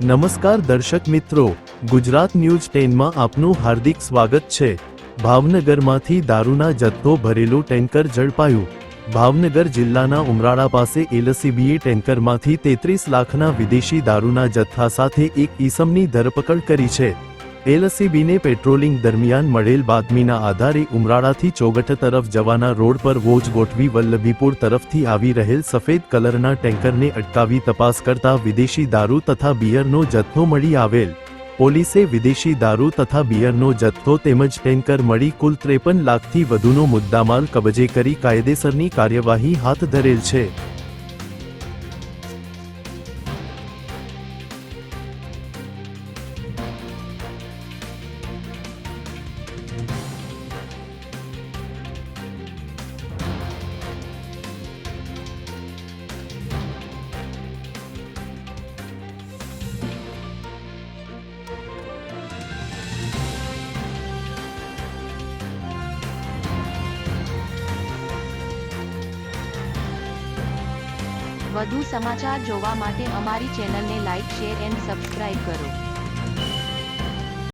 નમસ્કાર દર્શક મિત્રો, ગુજરાત ન્યૂઝ ટેનમાં આપનું હાર્દિક સ્વાગત છે. ભાવનગરમાંથી દારૂના જથ્થો ભરેલું ટેન્કર ઝડપાયું. ભાવનગર જિલ્લાના ઉમરાળા પાસે એલસીબીએ ટેન્કરમાંથી તેત્રીસ લાખના વિદેશી દારૂના જથ્થા સાથે એક ઈસમની ધરપકડ કરી છે. એલસીબીને પેટ્રોલિંગ દરમિયાન મળેલ બાતમીના આધારે ઉમરાળાથી ચોગઠ તરફ જવાના રોડ પર વોચ ગોઠવી વલ્લભીપુર તરફથી આવી રહેલ સફેદ કલરના ટેન્કરને અટકાવી તપાસ કરતા વિદેશી દારૂ તથા બિયરનો જથ્થો મળી આવેલ. પોલીસે વિદેશી દારૂ તથા બિયરનો જથ્થો તેમજ ટેન્કર મળી કુલ ત્રેપન લાખથી વધુનો મુદ્દામાલ કબજે કરી કાયદેસરની કાર્યવાહી હાથ ધરેલ છે. વધુ સમાચાર જોવા માટે અમારી ચેનલને લાઇક શેર એન્ડ સબસ્ક્રાઇબ કરો.